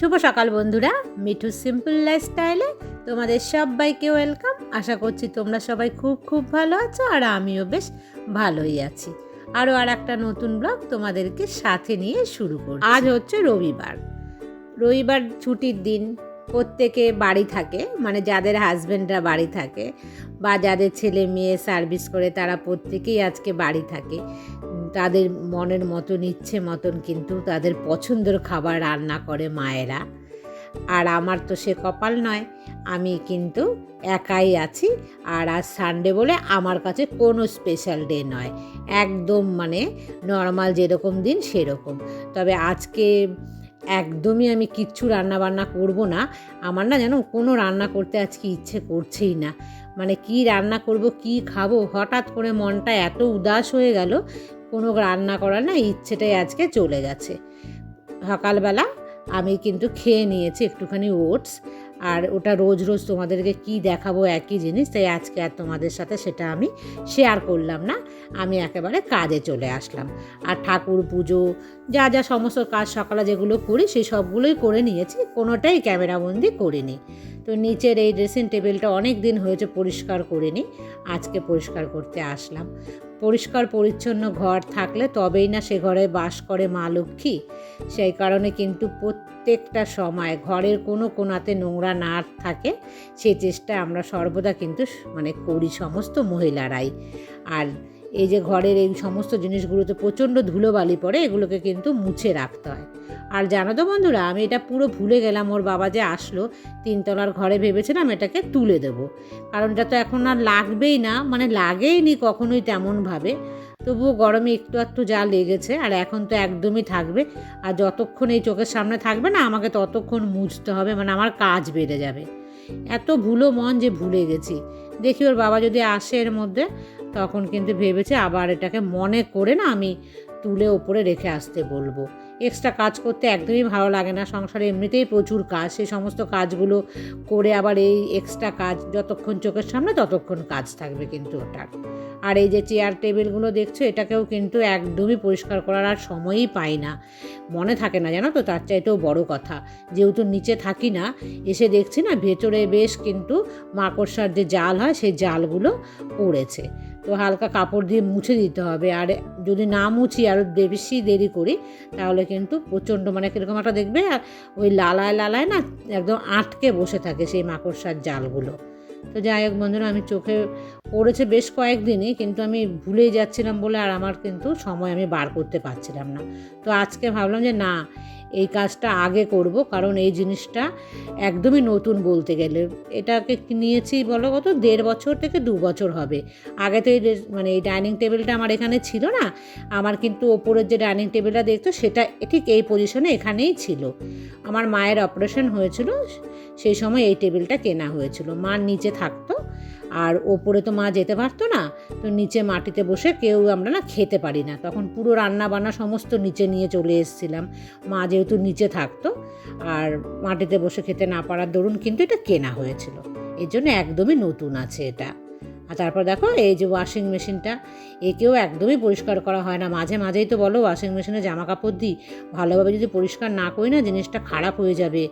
শুভ সকাল বন্ধুরা। Mithu simple life স্টাইলে তোমাদের সবাইকে ওয়েলকাম আশা করছি তোমরা সবাই খুব খুব ভালো আছো আর আমিও বেশ ভালোই আছি। আরও আর একটা নতুন ব্লগ তোমাদেরকে সাথে নিয়ে শুরু করি আজ হচ্ছে রবিবার। রবিবার ছুটির দিন। প্রত্যেকে বাড়ি থাকে মানে যাদের হাজব্যান্ডরা বাড়ি থাকে বা যাদের ছেলে মেয়ে সার্ভিস করে, তারা প্রত্যেকেই আজকে বাড়ি থাকে। তাদের মনের মতন, ইচ্ছে মতন কিন্তু তাদের পছন্দের খাবার রান্না করে মায়েরা। আর আমার তো সে কপাল নয়, আমি কিন্তু একাই আছি। আর আজ সানডে বলে আমার কাছে কোনো স্পেশাল ডে নয়। একদম মানে নর্মাল যেরকম দিন সেরকম। তবে আজকে একদমই আমি কিচ্ছু রান্না বান্না করব না। আমার না যেন কোনো রান্না করতে আজকে ইচ্ছে করছেই না। মানে কি রান্না করব, কি খাব, হঠাৎ করে মনটা এত উদাস হয়ে গেল, কোনো রান্না করার না ইচ্ছেটাই আজকে চলে গেছে। সকালবেলা আমি কিন্তু খেয়ে নিয়েছি একটুখানি ওটস, আর ওটা রোজ রোজ তোমাদেরকে কি দেখাবো একই জিনিস, তাই আজকে আর তোমাদের সাথে সেটা আমি শেয়ার করলাম না। আমি একেবারে কাজে চলে আসলাম। আর ঠাকুর পুজো, যা যা সমস্ত কাজ সকালে যেগুলো করি, সেই সবগুলোই করে নিয়েছি, কোনোটাই ক্যামেরাবন্দি করিনি। তো নিচের এই ড্রেসিং টেবিলটা অনেক দিন হয়েছে পরিষ্কার করিনি, আজকে পরিষ্কার করতে আসলাম। পরিষ্কার পরিচ্ছন্ন ঘর থাকলে তবেই না সে ঘরে বাস করে মা লক্ষ্মী। সেই কারণে কিন্তু প্রত্যেকটা সময় ঘরের কোনো কোনাতে নোংরা না থাকে সেই চেষ্টা আমরা সর্বদা কিন্তু মানে করি সমস্ত মহিলারাই। আর এই যে ঘরের এই সমস্ত জিনিসগুলোতে প্রচণ্ড ধুলোবালি পড়ে, এগুলোকে কিন্তু মুছে রাখতে হয়। আর জানো তো বন্ধুরা, আমি এটা পুরো ভুলে গেলাম, ওর বাবা যে আসলো, তিনতলার ঘরে ভেবেছিলাম এটাকে তুলে দেবো। কারণ এটা তো এখন আর লাগবেই না মানে লাগেই নি কখনোই তেমনভাবে। তবুও গরমে একটু একটু যা লেগেছে, আর এখন তো একদমই থাকবে। আর যতক্ষণ এই চোখের সামনে থাকবে না, আমাকে ততক্ষণ মুছতে হবে মানে আমার কাজ বেড়ে যাবে। এত ভুলো মন যে ভুলে গেছি। দেখি ওর বাবা যদি আসে এর মধ্যে, তখন কিন্তু ভেবেছে আবার এটাকে মনে করে না আমি তুলে ওপরে রেখে আসতে বলব। এক্সট্রা কাজ করতে একদমই ভালো লাগে না। সংসারে এমনিতেই প্রচুর কাজ। সেই সমস্ত কাজগুলো করে আবার এই এক্সট্রা কাজ, যতক্ষণ চোখের সামনে ততক্ষণ কাজ থাকবে কিন্তু ওটার। আর এই যে চেয়ার টেবিলগুলো দেখছ, এটাকেও কিন্তু একদমই পরিষ্কার করার আর সময়ই পাই না। মনে থাকে না জানো তো, তার চাইতেও বড় কথা। যেহেতু নিচে থাকি না, এসে দেখছি না ভেতরে বেশ কিন্তু মাকড়সার যে জাল হয়, সেই জালগুলো পড়েছে। তো হালকা কাপড় দিয়ে মুছে দিতে হবে। আর যদি না মুছি আরও বেশি দেরি করি, তাহলে কিন্তু প্রচণ্ড মানে কীরকম একটা দেখবে, আর ওই লালায় লালায় না একদম আটকে বসে থাকে সেই মাকড়সার জালগুলো। তো যাই হোক বন্ধুরা, আমি চোখে পড়েছে বেশ কয়েকদিনই, কিন্তু আমি ভুলেই যাচ্ছিলাম বলে আর আমার কিন্তু সময় আমি বার করতে পারছিলাম না। তো আজকে ভাবলাম যে না এই কাজটা আগে করব, কারণ এই জিনিসটা একদমই নতুন বলতে গেলে। এটাকে নিয়েছি বলো কত? দেড় বছর থেকে দু বছর হবে। আগে তো এই মানে এই ডাইনিং টেবিলটা আমার এখানে ছিল না, আমার কিন্তু ওপরের যে ডাইনিং টেবিলটা দেখতো সেটা ঠিক এই পজিশনে এখানেই ছিল। আমার মায়ের অপারেশন হয়েছিল সেই সময় এই টেবিলটা কেনা হয়েছিল। মার নিচে থাকতো আর ওপরে তো মা যেতে পারতো না, তো নিচে মাটিতে বসে কেউ আমরা না খেতে পারি না। তখন পুরো রান্না বান্না সমস্ত নিচে নিয়ে চলে এসেছিলাম। মা যেহেতু নিচে থাকতো, আর মাটিতে বসে খেতে না পারার দরুন কিন্তু এটা কেনা হয়েছিল। এর জন্য একদমই নতুন আছে এটা। আর তারপর দেখো, এই যে ওয়াশিং মেশিনটা, একেও একদমই পরিষ্কার করা হয় না। মাঝে মাঝেই তো বলো ওয়াশিং মেশিনে জামা কাপড় দিই। ভালোভাবে যদি পরিষ্কার না করি না, জিনিসটা খারাপ হয়ে যাবে।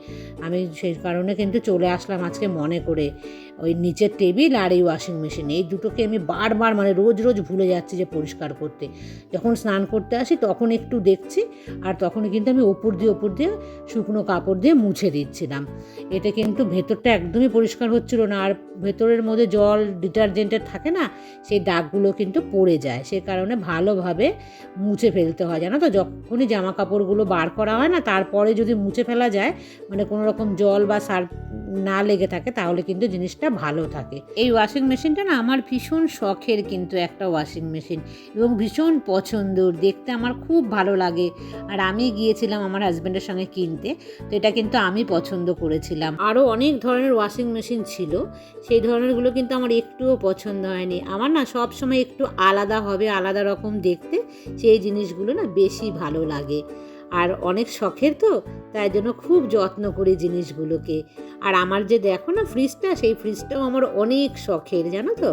আমি সেই কারণে কিন্তু চলে আসলাম আজকে মনে করে। ওই নিচের টেবিল আর এই ওয়াশিং মেশিন এই দুটোকে আমি বারবার মানে রোজ রোজ ভুলে যাচ্ছি যে পরিষ্কার করতে। যখন স্নান করতে আসি তখন একটু দেখছি আর তখনই কিন্তু আমি ওপর দিয়ে ওপর দিয়ে শুকনো কাপড় দিয়ে মুছে দিচ্ছিলাম। এতে কিন্তু ভেতরটা একদমই পরিষ্কার হচ্ছিল না আর ভেতরের মধ্যে জল ডিটারজেন্টের থাকে না, সেই দাগগুলো কিন্তু পড়ে যায়। সে কারণে ভালোভাবে মুছে ফেলতে হয়, জানো তো? যখনই জামা কাপড়গুলো বার করা হয় না, তারপরে যদি মুছে ফেলা যায় মানে কোনো রকম জল বা সার্ফ না লেগে থাকে, তাহলে কিন্তু জিনিসটা ভালো থাকে। এই ওয়াশিং মেশিনটা না আমার ভীষণ শখের কিন্তু একটা ওয়াশিং মেশিন এবং ভীষণ পছন্দর। দেখতে আমার খুব ভালো লাগে। আর আমি গিয়েছিলাম আমার হাজব্যান্ডের সঙ্গে কিনতে, তো এটা কিন্তু আমি পছন্দ করেছিলাম। আরও অনেক ধরনের ওয়াশিং মেশিন ছিল, সেই ধরনেরগুলো কিন্তু আমার একটুও পছন্দ হয়নি। আমার না সব সময় একটু আলাদা হবে, আলাদা রকম দেখতে, সেই জিনিসগুলো না বেশি ভালো লাগে। আর অনেক শখের তো, তাই জন্য খুব যত্ন করি জিনিসগুলোকে। আর আমার যে দেখো না ফ্রিজটা সেই ফ্রিজটাও আমার অনেক শখের, জানো তো?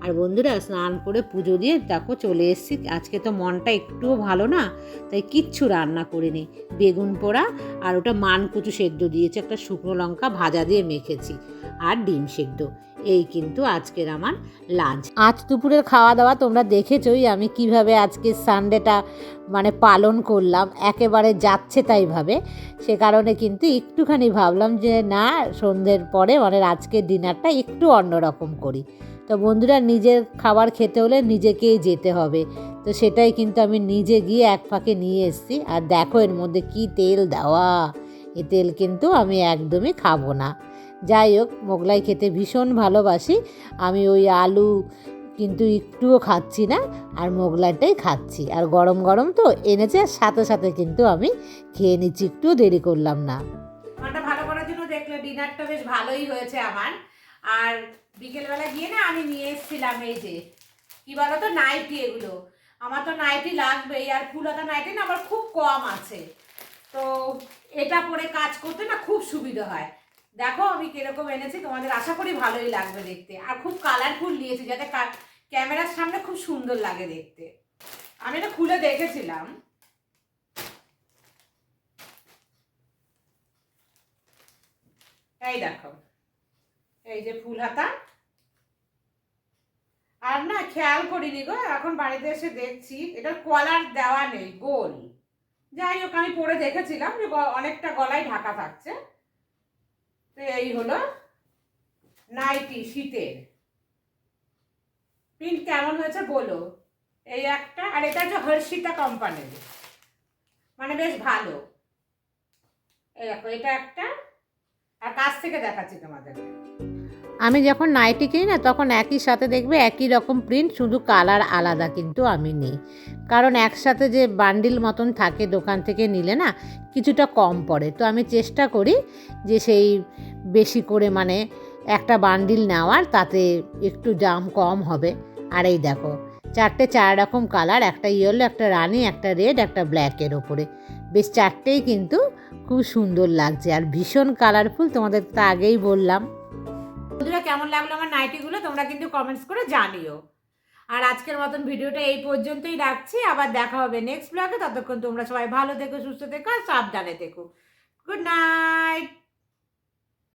আর বন্ধুরা, স্নান করে পুজো দিয়ে দেখো চলে এসেছি। আজকে তো মনটা একটুও ভালো না, তাই কিচ্ছু রান্না করিনি। বেগুন পোড়া আর ওটা মানকুচু সেদ্ধ দিয়েছে, একটা শুকনো লঙ্কা ভাজা দিয়ে মেখেছি। আর ডিম সেদ্ধ। এই কিন্তু আজকের আমার লাঞ্চ আজ দুপুরের খাওয়া দাওয়া তোমরা দেখেছই, আমি কীভাবে আজকে সানডেটা মানে পালন করলাম, একেবারে যাচ্ছে তাইভাবে সে কারণে কিন্তু একটুখানি ভাবলাম যে, না, সন্ধ্যের পরে মানে আজকের ডিনারটা একটু অন্যরকম করি। তো বন্ধুরা, নিজের খাবার খেতে হলে নিজেকেই যেতে হবে। তো সেটাই কিন্তু আমি নিজে গিয়ে এক ফাঁকে নিয়ে এসেছি। আর দেখো এর মধ্যে কি তেল দেওয়া। এ তেল কিন্তু আমি একদমই খাব না। যাই হোক, মোগলাই খেতে ভীষণ ভালোবাসি। আমি ওই আলু কিন্তু একটুও খাচ্ছি না, আর মোগলাইটাই খাচ্ছি। আর গরম গরম তো এনেছে, আর সাথে সাথে কিন্তু আমি খেয়ে নিচ্ছি একটুও দেরি করলাম না। খাবারটা ভালো করার জন্য দেখলে ডিনারটা বেশ ভালোই হয়েছে আমার। আর বিকেলবেলা গিয়ে না আমি নিয়ে এসেছিলাম এই যে, কি বলো তো নাইটি এগুলো। আমার তো নাইটি লাগবেই, আর ফুলতা নাইটি না আমার খুব কম আছে। তো এটা পরে কাজ করতে না খুব সুবিধা হয়। দেখো আমি কীরকম এনেছি, তোমাদের আশা করি ভালোই লাগবে দেখতে। আর খুব কালারফুল নিয়েছি, যাতে ক্যামেরার সামনে খুব সুন্দর লাগে দেখতে। আমি এটা খুলে দেখেছিলাম। এই দেখো, এই যে ফুল হাতা। আর না, খেয়াল করিনি গো, এখন বাড়িতে এসে দেখছি। এটার কলার দেওয়া নেই, গোল। যাই হোক, আমি পরে দেখেছিলাম যে অনেকটা গলায় ঢাকা থাকছে। তো এই হলো নাইটি শীতের প্রিন্ট কেমন হয়েছে বলো। এই একটা, আর এটা হচ্ছে হর্ষিতা কোম্পানির। মানে বেশ ভালো। এই দেখো, এটা একটা। আর কাছ থেকে দেখাচ্ছি তোমাদেরকে। আমি যখন নাইটি কিনি না, তখন একই সাথে দেখবে একই রকম প্রিন্ট শুধু কালার আলাদা কিন্তু আমি নিই। কারণ একসাথে যে বান্ডিল মতন থাকে দোকান থেকে নিলে না, কিছুটা কম পড়ে। তো আমি চেষ্টা করি যে সেই বেশি করে মানে একটা বান্ডিল নেওয়ার, তাতে একটু দাম কম হবে। আর এই দেখো, চারটে চার রকম কালার একটা ইয়েলো একটা রানি, একটা রেড একটা ব্ল্যাকের ওপরে। বেশ চারটেই কিন্তু খুব সুন্দর লাগছে। আর ভীষণ কালারফুল তোমাদের তো আগেই বললাম। কেমন লাগল আমার নাইটিগুলো তোমরা কিন্তু কমেন্টস করে জানিও। আর আজকের মতন ভিডিওটা এই পর্যন্তই রাখছি, আবার দেখা হবে নেক্সট ব্লগে ততক্ষণ তোমরা সবাই ভালো থেকো, সুস্থ থেকো, আর সাবধানে থেকো। Good night